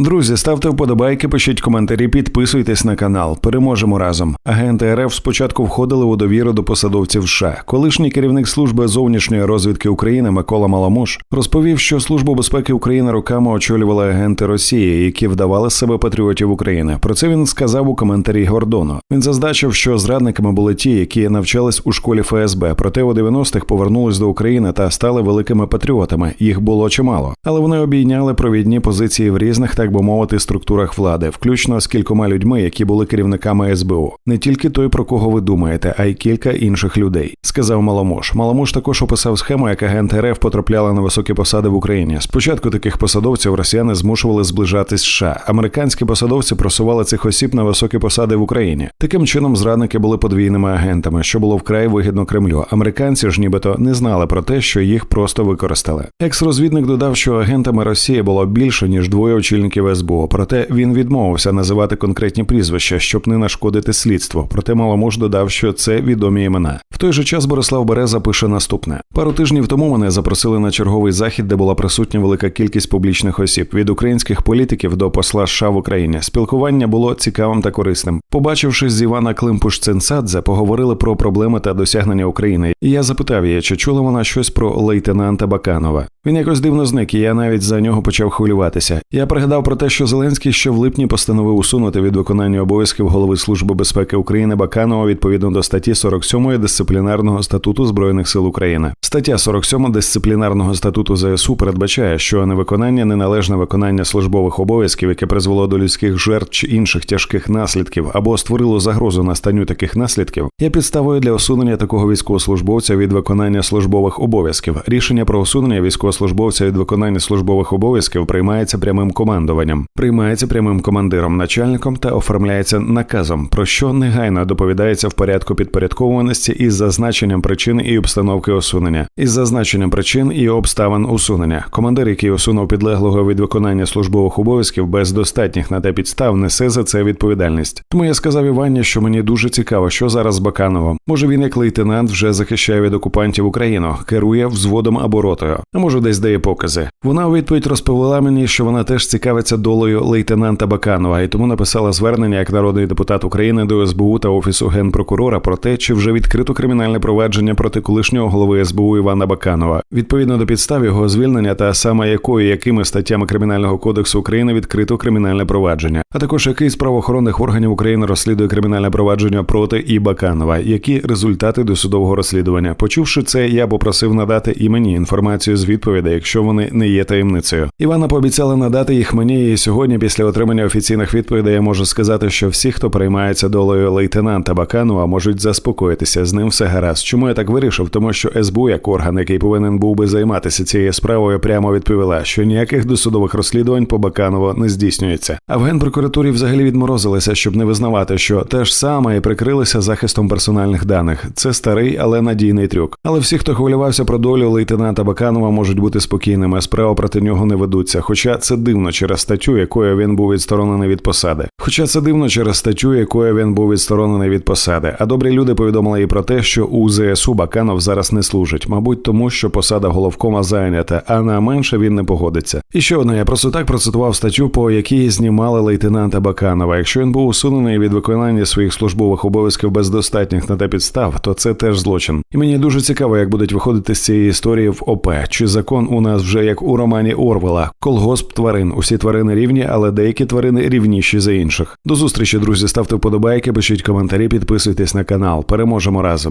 Друзі, ставте вподобайки, пишіть коментарі, підписуйтесь на канал. Переможемо разом. Агенти РФ спочатку входили у довіру до посадовців США. Колишній керівник служби зовнішньої розвідки України Микола Маламуш розповів, що службу безпеки України роками очолювали агенти Росії, які вдавали себе патріотів України. Про це він сказав у коментарі Гордону. Він зазначив, що зрадниками були ті, які навчались у школі ФСБ, проте у 90-х повернулись до України та стали великими патріотами. Їх було чимало, але вони обійняли провідні позиції в різних, так би мовити, структурах влади, включно з кількома людьми, які були керівниками СБУ. Не тільки той, про кого ви думаєте, а й кілька інших людей, сказав Маламош. Маламош також описав схему, як агент РФ потрапляла на високі посади в Україні. Спочатку таких посадовців росіяни змушували зближатись США. Американські посадовці просували цих осіб на високі посади в Україні. Таким чином, зрадники були подвійними агентами, що було вкрай вигідно Кремлю. Американці ж нібито не знали про те, що їх просто використали. Екс-розвідник додав, що агентами Росії було більше ніж двоє очільників СБУ. Проте він відмовився називати конкретні прізвища, щоб не нашкодити слідству. Проте Маламуш додав, що це відомі імена. Той же час Борислав Береза пише наступне: пару тижнів тому мене запросили на черговий захід, де була присутня велика кількість публічних осіб від українських політиків до посла США в Україні. Спілкування було цікавим та корисним. Побачившись з Івана Климпуш Ценцадзе, поговорили про проблеми та досягнення України. І я запитав її, чи чула вона щось про лейтенанта Баканова. Він якось дивно зник, і я навіть за нього почав хвилюватися. Я пригадав про те, що Зеленський ще в липні постановив усунути від виконання обов'язків голови Служби безпеки України Баканова відповідно до статті 47 дисциплінарного статуту збройних сил України. Стаття 47 дисциплінарного статуту ЗСУ передбачає, що невиконання неналежне виконання службових обов'язків, яке призвело до людських жертв чи інших тяжких наслідків, або створило загрозу настанню таких наслідків, є підставою для усунення такого військовослужбовця від виконання службових обов'язків. Рішення про усунення військовослужбовця від виконання службових обов'язків приймається прямим командуванням, приймається прямим командиром, начальником та оформляється наказом, про що негайно доповідається в порядку підпорядкованості із зазначенням причин і обстановки усунення, із зазначенням причин і обставин усунення. Командир, який усунув підлеглого від виконання службових обов'язків без достатніх на те підстав, несе за це відповідальність. Тому я сказав Івані, що мені дуже цікаво, що зараз з Бакановим. Може він як лейтенант вже захищає від окупантів Україну, керує взводом або ротою, а може десь дає покази. Вона у відповідь розповіла мені, що вона теж цікавиться долею лейтенанта Баканова, і тому написала звернення як народний депутат України до СБУ та офісу генпрокурора про те, чи вже відкрито кримінальне провадження проти колишнього голови СБУ Івана Баканова, відповідно до підстав його звільнення та саме якою якими статтями кримінального кодексу України відкрито кримінальне провадження, а також який з правоохоронних органів України розслідує кримінальне провадження проти і Баканова, які результати досудового розслідування. Почувши це, я попросив надати і мені інформацію з відповідей, якщо вони не є таємницею. Івана пообіцяла надати їх мені, і сьогодні, після отримання офіційних відповідей, я можу сказати, що всі, хто приймається долею лейтенанта Баканова, можуть заспокоїтися. З ним все гаразд. Чому я так вирішив? Тому що СБУ, як орган, який повинен був би займатися цією справою, прямо відповіла, що ніяких досудових розслідувань по Баканову не здійснюється. А в генпрокуратурі взагалі відморозилися, щоб не визнавати, що те ж саме і прикрилися захистом персональних даних. Це старий, але надійний трюк. Але всі, хто хвилювався про долю лейтенанта Баканова, можуть бути спокійними. Справа проти нього не ведуться. Хоча це дивно через статтю, якою він був відсторонений від посади. Хоча це дивно через статтю, якою він був відсторонений від посади. А добрі люди повідомили і про що у ЗСУ Баканов зараз не служить, мабуть, тому що посада головкома зайнята, а на менше він не погодиться. І ще одне, я просто так процитував статтю, по якій знімали лейтенанта Баканова. Якщо він був усунений від виконання своїх службових обов'язків без достатніх на те підстав, то це теж злочин. І мені дуже цікаво, як будуть виходити з цієї історії в ОП. Чи закон у нас вже як у романі Орвела, колгосп тварин. Усі тварини рівні, але деякі тварини рівніші за інших. До зустрічі, друзі. Ставте вподобайки, пишіть коментарі, підписуйтесь на канал. Переможемо разом.